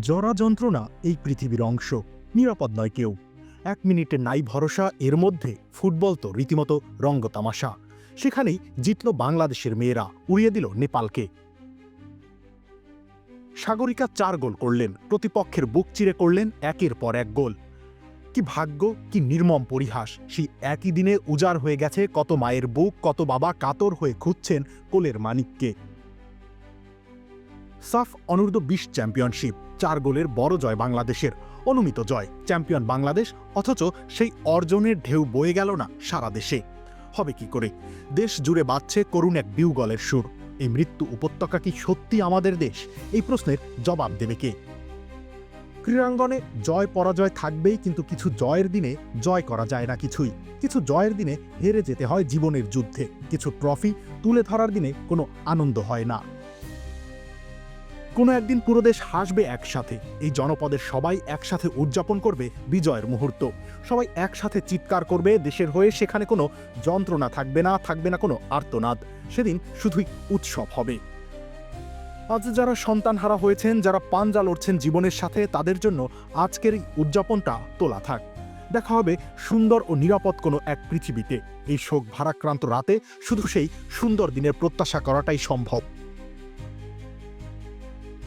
জরা যন্ত্রণা এই পৃথিবীর অংশ, নিরাপদ নয় কেউ। এক মিনিটে নাই ভরসা, এর মধ্যে ফুটবল তো রীতিমতো রঙ্গতামাশা। সেখানেই জিতল বাংলাদেশের মেয়েরা, উড়িয়ে দিল নেপালকে। সাগরিকা চার গোল করলেন, প্রতিপক্ষের বুক চিরে করলেন একের পর এক গোল। কি ভাগ্য, কি নির্মম পরিহাস, সেই একই দিনে উজাড় হয়ে গেছে কত মায়ের বুক, কত বাবা কাতর হয়ে খুঁজছেন কোলের মানিককে। সাফ অনূর্ধ্ব বিশ চ্যাম্পিয়নশিপ, চার গোলের বড় জয় বাংলাদেশের। অনুমিত জয়, চ্যাম্পিয়ন বাংলাদেশ, অথচ সেই অর্জনের ঢেউ বয়ে গেল না সারা দেশে। হবে কি করে? দেশ জুড়ে বাজছে করুণ এক বিউগলের সুর। এই মৃত্যু উপত্যকা কি সত্যি আমাদের দেশ? এই প্রশ্নের জবাব দেবে কে? ক্রীড়াঙ্গনে জয় পরাজয় থাকবেই কিন্তু কিছু জয়ের দিনে জয় করা যায় না কিছুই। কিছু জয়ের দিনে হেরে যেতে হয় জীবনের যুদ্ধে। কিছু ট্রফি তুলে ধরার দিনে কোনো আনন্দ হয় না। কোনো একদিন পুরো দেশ হাসবে একসাথে। এই জনপদের সবাই একসাথে উদযাপন করবে বিজয়ের মুহূর্ত। সবাই একসাথে চিৎকার করবে, দেশের হয়ে সেখানে কোনো যন্ত্রণা থাকবে না থাকবে না কোনো আর্তনাদ। সেদিন শুধুই উৎসব হবে। আজ যারা সন্তানহারা হয়েছেন, যারা পাঞ্জা লড়ছেন জীবনের সাথে, তাদের জন্য আজকের এই উদযাপনটা তোলা থাক। দেখা হবে সুন্দর ও নিরাপদ কোনো এক পৃথিবীতে। এই শোক ভারাক্রান্ত রাতে শুধু সেই সুন্দর দিনের প্রত্যাশা করাটাই সম্ভব।